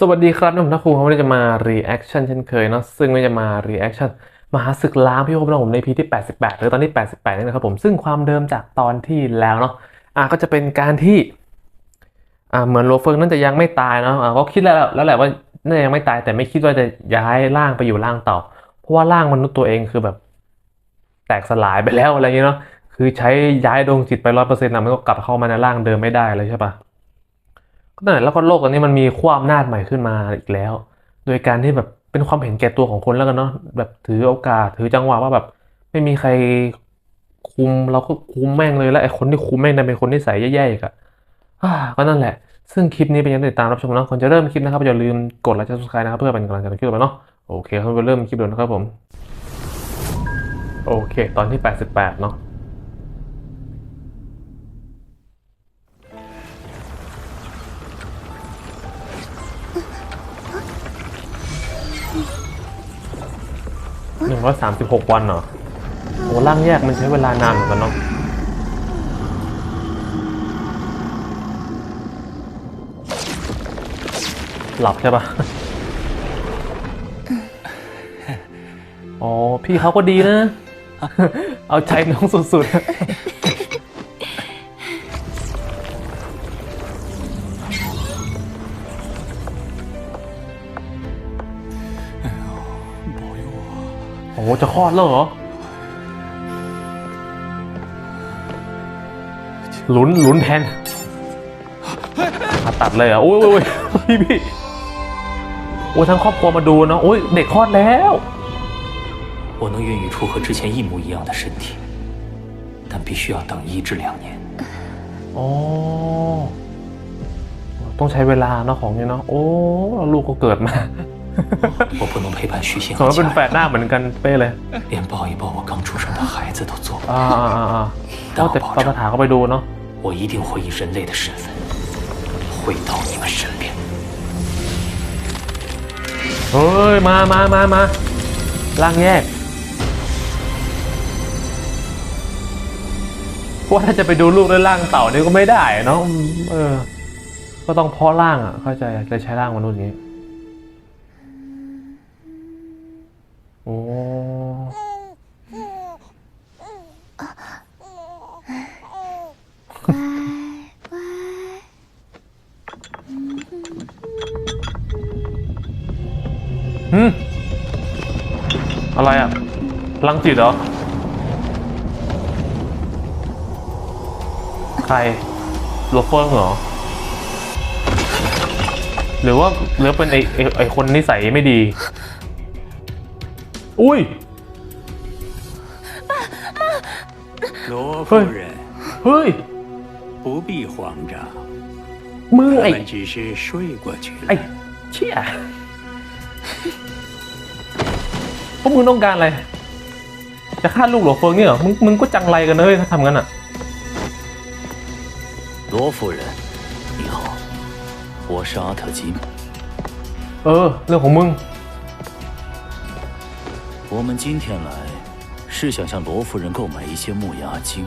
สวัสดีครับผมทักคุงวันนี้จะมา reaction เช่นเคยเนาะซึ่งไม่จะมา reaction มหาศึกล้างพี่โอมนะผมในพีที่ 88 หรือตอนที่ 88นี่นะครับผมซึ่งความเดิมจากตอนที่แล้วเนาะอะก็จะเป็นการที่อ่าเหมือนโลเฟิงนั่นจะยังไม่ตายเนาะอะก็คิดแล้วแล้วแหละว่าน่าจะยังไม่ตายแต่ไม่คิดว่าจะย้ายร่างไปอยู่ร่างเต่า เพราะว่าร่างมนุษย์ตัวเองคือแบบ แตกสลายไปแล้วอะไรอย่างเงี้ยเนาะคือใช้ย้ายดวงจิตไปร้อยเปอร์เซ็นต์นะมันก็กลับเข้ามาในร่างเดิมไม่ได้เลยใช่ปะ ก็นั่นแหละแล้วก็โลกตอนนี้มันมีความนาจใหม่ขึ้นมาอีกแล้ว โดยการที่แบบเป็นความเห็นแก่ตัวของคนแล้วกันเนาะแบบถือโอกาสถือจังหวะว่าแบบ ไม่มีใครคุมเราก็คุมแม่งเลยแล้วไอ้คนที่คุมแม่งดันเป็นคนที่ใส่แย่ๆอีกอะก็นั่นแหละ ซึ่งคลิปนี้เป็นยังไงติดตามรับชมเนาะก่อนจะเริ่มคลิปนะครับอย่าลืมกดไลค์และ subscribe นะครับเพื่อเป็นกำลังใจในคลิปต่อไปเนาะโอเคครับไปเริ่มคลิปเลยนะครับผม โอเค ตอนที่ 88 เนาะ หนึ่งร้อยสามสิบหกวันเหรอโอ้ร่างแยกมันใช้เวลานานเหมือนกันเนาะหลับใช่ปะอ๋อ พี่เขาก็ดีนะ เอาใจน้องสุดๆ จะคลอดแล้วเหรอ ลุ้นลุ้นแทนผ่าตัดเลยเหรอ่ะโอ้ยโอ้ยโอ้ยพี่พี่โอ้ยทั้งครอบครัวมาดูเนาะโอ้ยเด็กคลอดแล้ว 我能孕育出和之前一模一样的身体，但必须要等一至两年。 อ๋อ ต้องใช้เวลาเนาะของนี้เนาะ โอ้แล้วลูกก็เกิดมา 我不能陪伴徐信 สม 和 มติเป็นแฝ 家 ดหน้าเหมือนกันเป๊ะเลย 人，连抱一抱我刚出生的孩子都做不 อ่า 到。 อ่าอ่าอ่าก็แต่ปาปถาก็ไปดูเนาะ 我一定会以人类的身份回到你们身边。 เฮ้ย มามามามาร่างแยกเพราะว่าถ้าจะไปดูลูกด้วยร่างเต่านี่ก็ไม่ได้เนาะเออ ก็ต้องเพาะร่างอ่ะ เข้าใจจะใช้ร่างมนุษย์อย่างนี้ โอ้ หืมอะไรอะ พลังจิตเหรอ ใครโลเฟิงเหรอ หรือว่าหรือเป็นไอไอไอคนนิสัยไม่ดี อุ้ย 罗夫人， เฮ้ย 不必慌张， มึง 我 ไอ 们只是睡过去 ไอ 了。 เชี่ยพวกมึงต้องการอะไร จะฆ่าลูกโหลเฟิงเนี่ยเหรอ มึงมึงก็จังไรกันเลยถ้าทำงั้นอ่ะ 罗夫人，你好，我是阿特金。 เออ เรื่องของมึง 我们今天来是想向罗夫人购买一些木牙晶。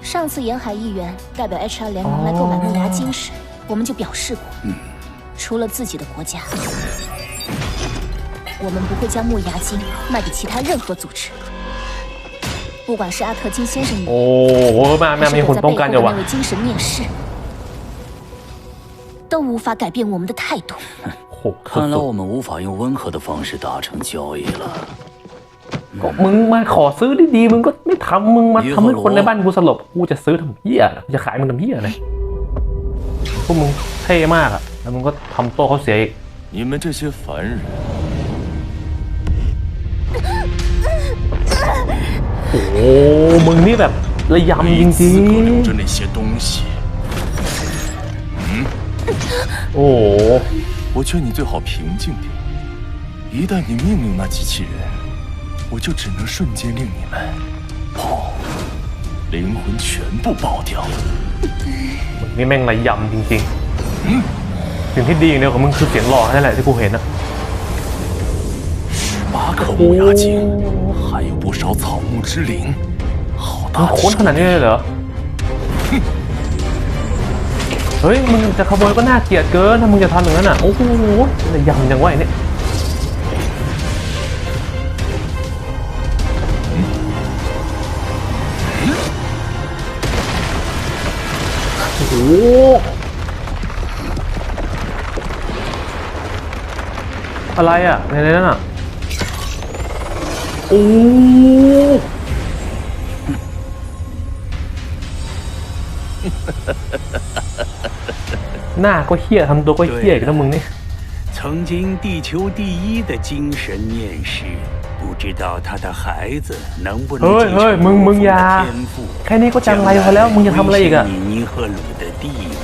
上次沿海议员代表 HR 联盟来购买木牙晶时，我们就表示过，除了自己的国家，我们不会将木牙晶卖给其他任何组织，不管是阿特金先生哦我们现在背后的那位精神面师，都无法改变我们的态度。โห 看来 สุด 我们无法用温和的方式达成交易了。 ๆก็มึงมาขอซื้อดีๆมึงก็ไม่ทำมึงมาทำให้คนในบ้านกูสลบ กูจะซื้อทำเหี้ยนะจะขายมึงทำเหี้ยเลยพวกมึงเท่มากอ่ะ แล้วมึงก็ทำโต๊ะเขาเสียอีก 你们这些凡人， โอ้โหมึงนี่แบบระยำจ 没 ริ 资 ง 格留着那些东西。 ๆ โอ้โห 我劝你最好平静点。一旦你命令那机器人，我就只能瞬间令你们，砰，灵魂全部爆掉。 มึงนี่แม่งระยำจริงๆสิ่งที่ดีอย่างเดียวของมึงคือเสียงหล่อนั่นแหละที่กูเห็นนะ 八颗木牙精，还有不少草木之灵，好 มึง 大的 ค้นขนาดนี้เลยเหรอ เฮ้ย มึงจะขโมยก็น่าเกลียดเกิน ถ้ามึงจะทำอย่างนั้นอะ โอ้โหยำยังไหวเนี่ยโอ้โหอะไรอะ ในนั้นอะ โอ้ หน้าก็เฮี้ยทำตัวก็เฮี้ยอีกแล้วมึงนี่ 曾经地球第一的精神念师，不知道他的孩子能不能เฮ้ย 继 เฮ้ย 承 มึง 罗 มึง 峰 อย่า 的天赋， แค่นี้ก็จังไรพอแล้ว มึงจะทำอะไรอีกอ่ะ 威胁你尼赫鲁的地位。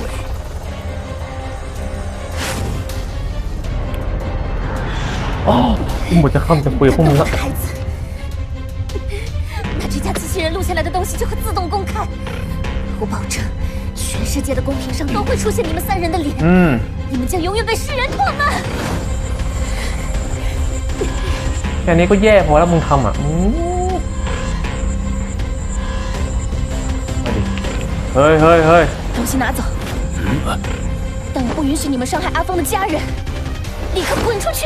อ๋อหมดจะคำจะคุยกับพวกมึงละ 孩子，把这家机器人录下来的东西就会自动公开。我保证， 全世界的公屏上都会出现你们三人的脸， อืม 你们将永远被世人唾骂。 แค่นี้ก็แย่พอแล้วมึงทำอ่ะอืมมาดิเฮ้ยเฮ้ยเฮ้ย 东西拿走，但我不允许你们伤害阿峰的家人，立刻滚出去！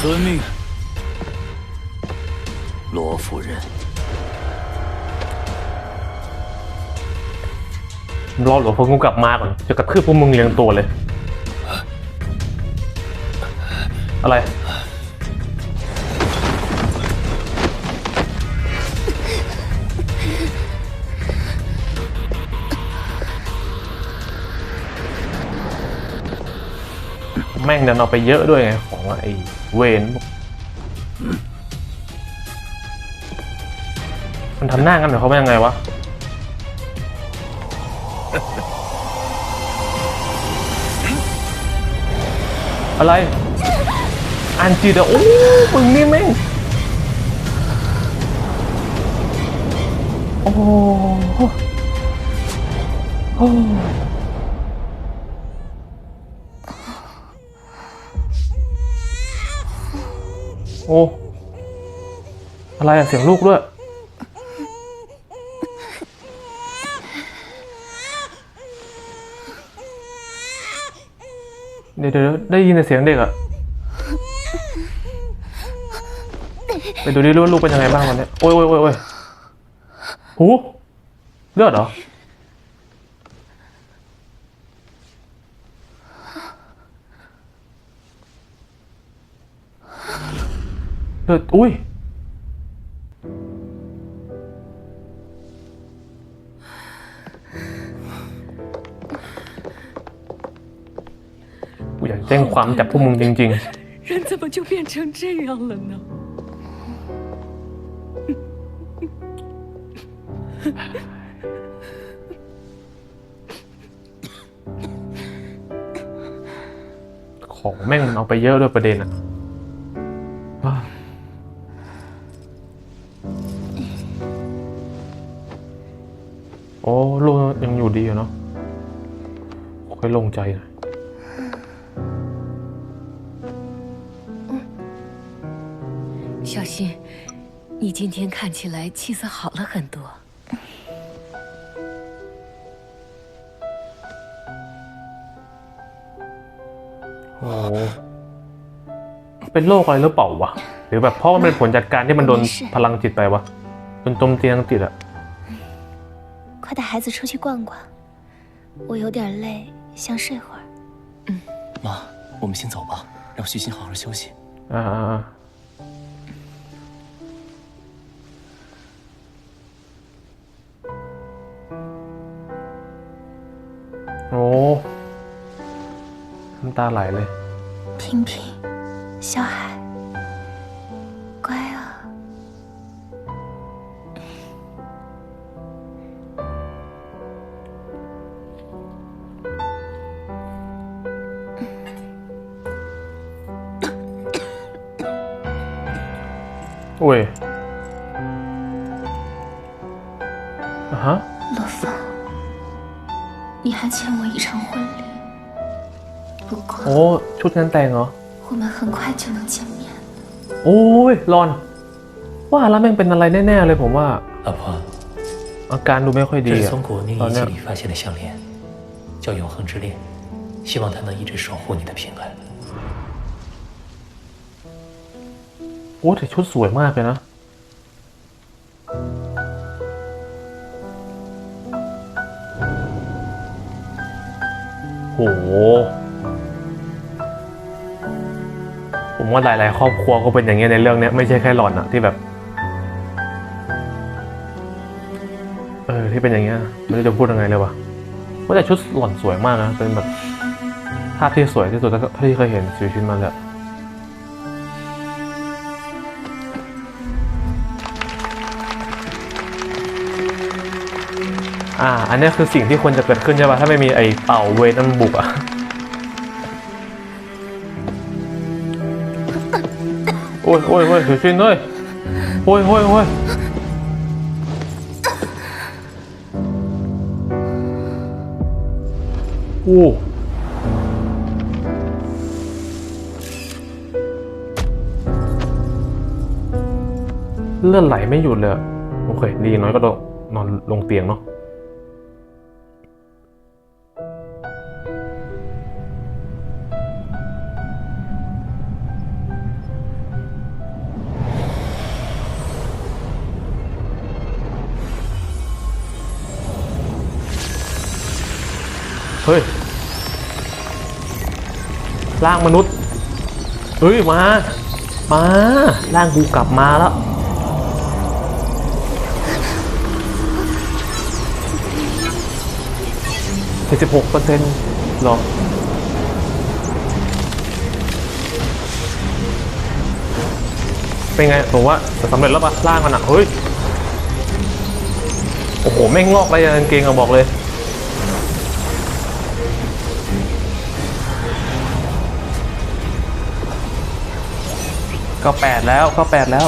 遵命，罗夫人。 รอหลวงพ่อกูกลับมาก่อน จะกระทืบพวกมึงเรียงตัวเลย อะไร แม่งดันเอาไปเยอะด้วยไง ของไอ้เวนมันทำหน้ากันหมายความว่ายังไงวะ อะไรอันจีเดโอ้มึงนี่แม่ง โอ้โหโอ้โอ้ อะไรอะเสียงลูกด้วย เดี๋ยวเดี๋ยวได้ยินแต่เสียงเด็กอะไปดูดิลูกลูกเป็นยังไงบ้างวันนี้โอ้ยโอ้ยโอ้ยโอ้ยหูเลือดเหรอเลือดอุ้ย แจ้งความจับพวกมึงจริง ๆ 人怎么就变成这样了呢？ ของแม่งมันเอาไปเยอะด้วยประเด็นอะ 看起来气色好了很多。 โอ้เป็นโรคอะไรหรือเปล่าวะ หรือแบบเพราะมันเป็นผลจากการที่มันโดนพลังจิตไปวะจนจมเตียงติดอะ 快带孩子出去逛逛，我有点累，想睡会儿。妈，我们先走吧，让徐心好好休息。 อ่าอ่ ตาไหลเลย 平平，小海，乖啊。โอ้ยอ่ะฮะ 罗峰，你还欠我一场婚礼， 不过 โอ้ ชุดงานแต่งเหรอ 我们很快就能见面。 โอ้ยรอน ว่าแล้วแม่งเป็นอะไรแน่ ๆ เลยผมว่า 老婆， อาการดูไม่ค่อย 这 ดี 是 อะ 从国内 ตอน 遗 เนี้ 迹 ย 里发现的项链，叫 叫永恒之恋，希望它能一直守护你的平安。 โอ้แต่ชุดสวยมากเลยนะ โห ผมว่าหลาย ๆ ครอบครัวก็เป็นอย่างเงี้ยในเรื่องเนี้ยไม่ใช่แค่หลอนอะที่แบบ เออที่เป็นอย่างเงี้ยไม่รู้จะพูดยังไงเลยวะว่าแต่ชุดหล่อนสวยมากนะเป็นแบบภาพที่สวยที่สุดเท่าที่เคยเห็นชีวิตมาเลยอะอ่า อันนี้คือสิ่งที่ควรจะเกิดขึ้นใช่ป่ะ ถ้าไม่มีไอ้เต่าเวทนั่นบุกอะ อ้ยโอ้ยโอ้ยถือชินด้วยโอ้ยโอ้ยโอ้ยโอ้เลือดไหลไม่หยุดเลย โอเค ดีน้อยก็นอนลงเตียงเนาะ ฮ้ยร่างมนุษย์ เฮ้ย มา มาร่างกูกลับมาแล้ว เจ็ดสิบหกเปอร์เซ็นต์หรอเป็นไงผมว่าจะสำเร็จแล้วปะร่างมันอะเฮ้ย โอ้โห แม่งงอกอะไรกางเกงอะบอกเลย ก็แปดแล้วก็แปดแล้ว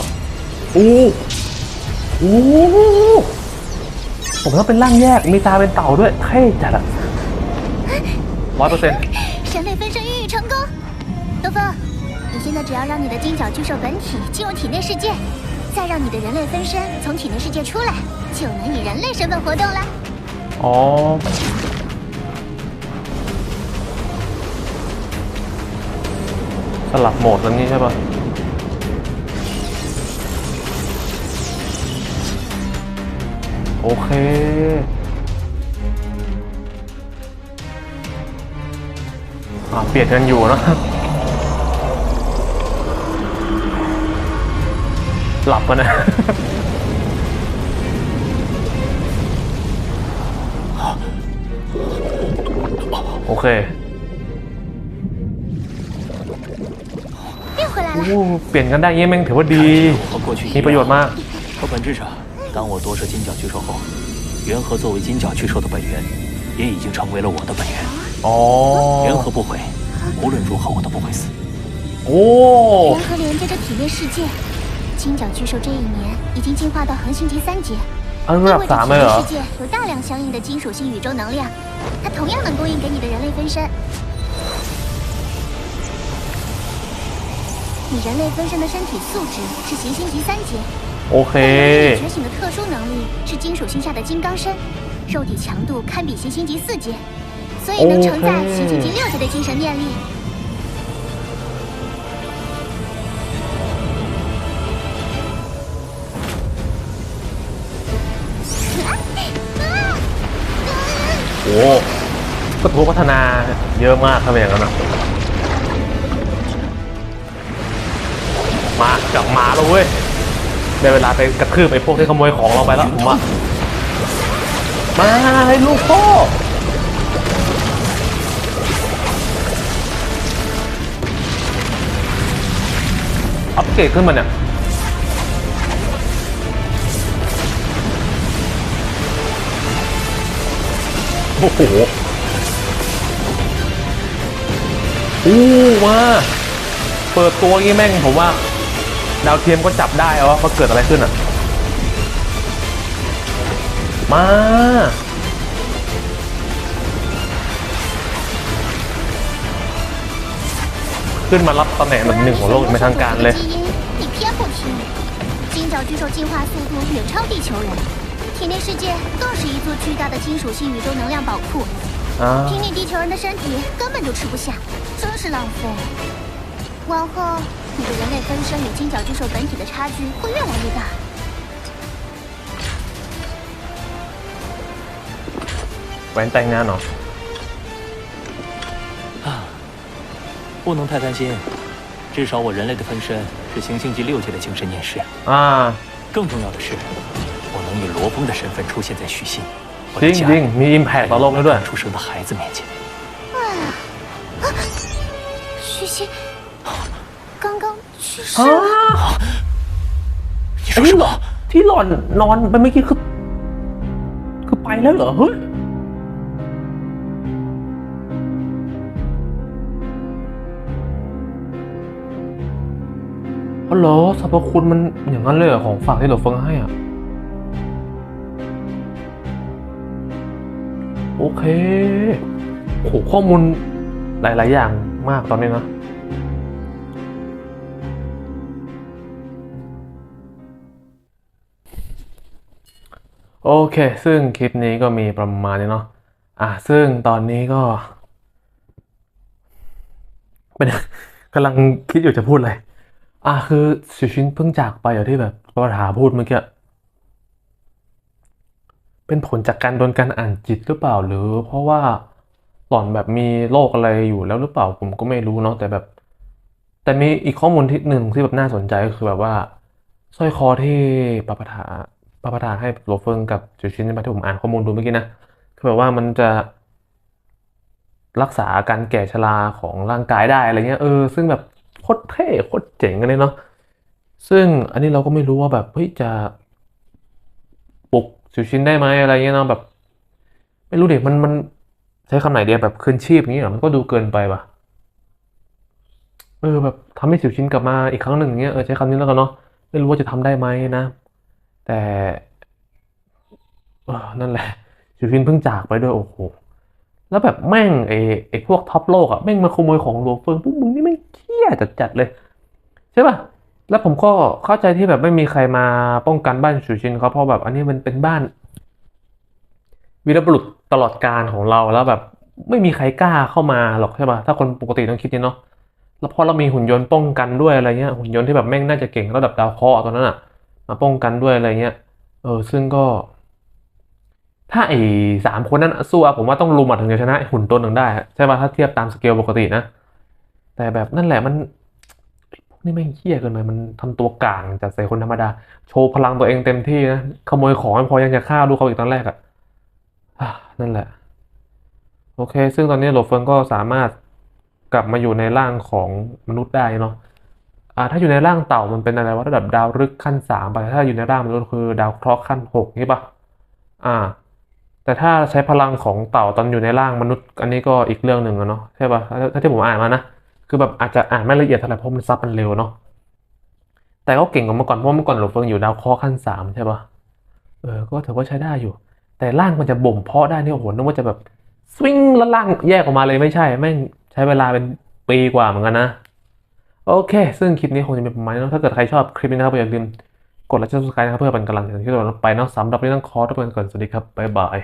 อู้อู้ผมต้องเป็นร่างแยก มีตาเป็นเต่าด้วยเท่จัดอะร้อยเปอร์เซ็นต์ 人类分身孕育成功，多芬，你现在只要让你的金角巨兽本体进入体内世界，再让你的人类分身从体内世界出来，就能以人类身份活动了。 อ๋อ สลับโหมดแล้วนี่ใช่ปะ โอเค อ่าเปลี่ยนกันอยู่เนาะหลับกันนะโอเคเปลี่ยนกันได้ยี่แม่งถือว่าดี มีประโยชน์มาก 当我夺舍金角巨兽后原核作为金角巨兽的本源也已经成为了我的本源。哦。原核不悔无论如何我都不会死。哦。原核连接着体内世界金角巨兽这一年已经进化到恒星级三级为咱们世界有大量相应的金属性宇宙能量它同样能供应给你的人类分身。你人类分身的身体素质是行星级三级 โอเค 但人类觉醒的特殊能力是金属星下的金刚身，肉体强度堪比行星级四阶，所以能承载 OK 行星级六阶的精神念力。 โอ้ก็ถือว่าพัฒนาเยอะมากถ้าเป็นอย่างนั้นอะมากลับมาแล้วเว้ย ได้เวลาไปกระทืบไอ้พวกที่ขโมยของเราไปแล้วผมว่ามาให้ลูกพ่ออัปเกรดขึ้นมาเนี่ยโอ้โหอู้มาเปิดตัวงี้แม่งผมว่า ดาวเทียมก็จับได้เอาว่าเกิดอะไรขึ้นอ่ะ มา ขึ้นมารับตำแหน่งอันดับหนึ่งของโลกเป็นทางการเลย 基因你偏不听，金角巨兽进化速度远超地球人，体内世界更是一座巨大的金属性宇宙能量宝库。 อ่า 凭你地球人的身体根本就吃不下，真是浪费。往后 你的人类分身与金角巨兽本体的差距会越来越大。完蛋了！啊，不能太贪心。至少我人类的分身是行星级六阶的精神念师啊。更重要的是，我能以罗峰的身份出现在许昕，我家里诞生的孩子面前。 อ้าวไอ้นี่หรอที่หลอนนอนไปเมื่อกี้คือ คือไปแล้วเหรอเฮ้ยอ๋อเหรอสรรพคุณมันอย่างนั้นเลยเหรอของฝากที่หลวงเฟังให้อะ โอเคโหข้อมูลหลาย ๆ อย่างมากตอนนี้นะ โอเค ซึ่งคลิปนี้ก็มีประมาณนี้เนาะ อะ ซึ่งตอนนี้ก็ เป็นกำลังคิดอยู่จะพูดอะไร อะ คือชิชินเพิ่งจากไปอย่างที่แบบประธาพูดเมื่อกี้ เป็นผลจากการโดนการอ่านจิตหรือเปล่าหรือ เพราะว่าหล่อนแบบมีโรคอะไรอยู่แล้วหรือเปล่าผมก็ไม่รู้เนาะแต่แบบ แต่มีอีกข้อมูลที่หนึ่งที่แบบน่าสนใจก็คือแบบว่าสร้อยคอที่ปาปะทา ปาปะทาให้โรเฟิงกับจูชินใช่ไหมที่ผมอ่านข้อมูลดูเมื่อกี้นะคือแบบว่ามันจะรักษาการแก่ชราของร่างกายได้อะไรเงี้ยเออซึ่งแบบโคตรเท่โคตรเจ๋งกันเลยเนาะซึ่งอันนี้เราก็ไม่รู้ว่าแบบเฮ้ยจะปลุกจูชินได้ไหมอะไรเงี้ยเนาะแบบ ไม่รู้เด็กมันมันใช้คำไหนเดียแบบคืนชีพอย่างนี้เหรอมันก็ดูเกินไปว่ะเออแบบทำให้สิวชินกลับมาอีกครั้งหนึ่งเงี้ยเออใช้คำนี้แล้วกันเนาะไม่รู้ว่าจะทำได้ไหมนะ แต่นั่นแหละสิวชินเพิ่งจากไปด้วยโอ้โหแล้วแบบแม่งไอ้ไอ้พวกท็อปโลกอะแม่งมาขโมยของหลวงเฟิงพวกมึงนี่แม่งเที่ยจัดๆเลย ใช่ป่ะแล้วผมก็เข้าใจที่แบบไม่มีใครมาป้องกันบ้านสิวชินเขาเพราะแบบอันนี้มันเป็นบ้าน วีรบุรุษตลอดการของเราแล้วแบบไม่มีใครกล้าเข้ามาหรอกใช่ป่ะถ้าคนปกติต้องคิดเนี่เนาะแล้วพอเรามีหุ่นยนต์ป้องกันด้วยอะไรเงี้ยหุ่นยนต์ที่แบบแม่งน่าจะเก่งระดับดาวเคราะห์ตอนนั้นอะ มาป้องกันด้วยอะไรเงี้ย เออ ซึ่งก็ ถ้าไอ้สามคนนั้นสู้อะผมว่าต้องลุมอะถึงจะชนะหุ่นตัวหนึ่งได้ ใช่ป่ะถ้าเทียบตามสเกลปกตินะ แต่แบบนั่นแหละมันพวกนี่แม่เหี้ยเกินไปมันทำตัวกลางจัดใส่คนธรรมดา โชว์พลังตัวเองเต็มที่นะขโมยของไม่พอยังจะฆ่าลูกเขาอีกตอนแรกอะอะนั่นแหละ โอเค ซึ่งตอนนี้โหลเฟิงก็สามารถกลับมาอยู่ในร่างของมนุษย์ได้เนาะ ถ้าอยู่ในร่างเต่ามันเป็นอะไรวะระดับดาวฤกษ์ขั้นสามไปถ้าอยู่ในร่างมนุษย์คือดาวเคราะห์ขั้นหกนี่ปะอ่า แต่ถ้าใช้พลังของเต่าตอนอยู่ในร่างมนุษย์ อันนี้ก็อีกเรื่องหนึ่งอะเนาะใช่ปะถ้าถ้าที่ผมอ่านมานะคือแบบอาจจะอ่านไม่ละเอียดเท่าไหร่เพราะมันซับมันเร็วเนาะแต่ก็เก่งกว่าเมื่อก่อนเพราะเมื่อก่อนหลเฟิงอยู่ดาวเคราะห์ขั้นสามใช่ปะเออก็ถือว่าใช้ได้อยู่ แต่ร่างมันจะบ่มเพาะได้เนี่ยโอ้โหนึกว่าจะแบบสวิงแล้วล่างแยกออกมาเลยไม่ใช่แม่งใช้เวลาเป็นปีกว่าเหมือนกันนะ โอเค ซึ่งคลิปนี้คงจะเป็นประมาณนี้นะถ้าเกิดใครชอบคลิปนี้นะครับอย่าลืมกดไลค์กด subscribe นะครับเพื่อเป็นกำลังใจที่เราไปนะสำหรับวันนี้ต้องขอตัวไปก่อนสวัสดีครับบ๊ายบาย